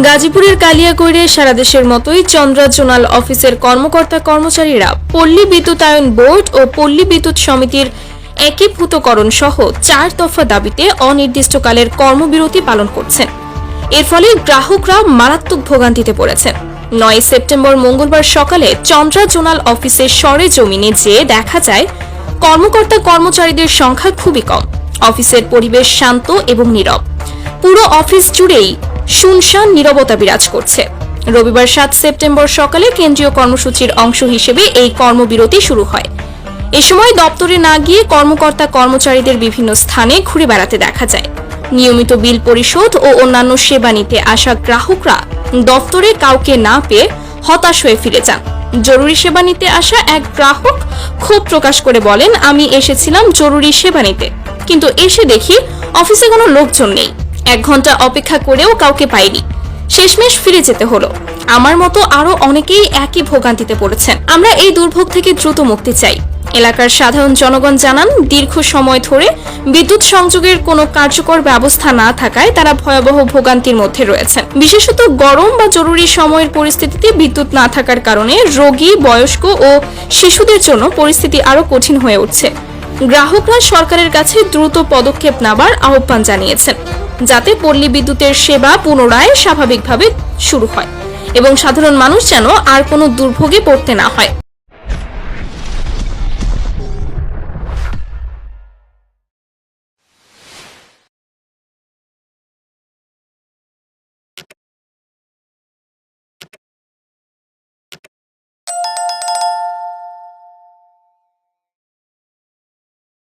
গাজীপুরের কালিয়াকৈরে সারা দেশের মতোই চন্দ্রা জোনাল অফিসের কর্মকর্তা কর্মচারীরা পল্লী বিদ্যুতায়ন বোর্ড ও পল্লী বিদ্যুৎ সমিতির একীভূতকরণ সহ চার দফা দাবিতে অনির্দিষ্টকালের কর্মবিরতি পালন করছেন। এর ফলে গ্রাহকরা মারাত্মক ভোগান্তিতে পড়েছেন। নয় সেপ্টেম্বর মঙ্গলবার সকালে চন্দ্রা জোনাল অফিসের সরে জমিনে যেয়ে দেখা যায়, কর্মকর্তা কর্মচারীদের সংখ্যা খুবই কম। অফিসের পরিবেশ শান্ত এবং নীরব। পুরো অফিস জুড়েই শুনশান নীরবতা বিরাজ করছে। রবিবার সাত সেপ্টেম্বর সকালে কেন্দ্রীয় কর্মসূচির অংশ হিসেবে এই কর্মবিরতি শুরু হয়। এ সময় দপ্তরে না গিয়ে কর্মকর্তা কর্মচারীদের বিভিন্ন স্থানে ঘুরে বেড়াতে দেখা যায়। নিয়মিত বিল পরিশোধ ও অন্যান্য সেবা নিতে আসা গ্রাহকরা দপ্তরে কাউকে না পেয়ে হতাশ হয়ে ফিরে যান। জরুরি সেবা নিতে আসা এক গ্রাহক ক্ষোভ প্রকাশ করে বলেন, আমি এসেছিলাম জরুরি সেবা নিতে। কিন্তু এসে দেখি অফিসে কোনো লোকজন নেই। এক ঘণ্টা অপেক্ষা করেও কাউকে পাইনি। শেষমেশ ফিরে যেতে হলো। আমার মতো আরও অনেকেই একই ভোগান্তিতে পড়েছেন। আমরা এই দুর্ভোগ থেকে দ্রুত মুক্তি চাই। এলাকার সাধারণ জনগণ জানান, দীর্ঘ সময় ধরে বিদ্যুৎ সংযোগের কোনো কার্যকর ব্যবস্থা না থাকায় তারা ভয়াবহ ভোগান্তির মধ্যে রয়েছেন। বিশেষত গরম বা জরুরি সময়ের পরিস্থিতিতে বিদ্যুৎ না থাকার কারণে রোগী, বয়স্ক ও শিশুদের জন্য পরিস্থিতি আরও কঠিন হয়ে উঠছে। গ্রাহকরা সরকারের কাছে দ্রুত পদক্ষেপ নেবার আহ্বান জানিয়েছেন। যাতে পল্লী বিদ্যুতের সেবা পুনরায় স্বাভাবিকভাবে শুরু হয়। এবং সাধারণ মানুষ যেন আর কোনো দুর্ভোগে পড়তে না হয়।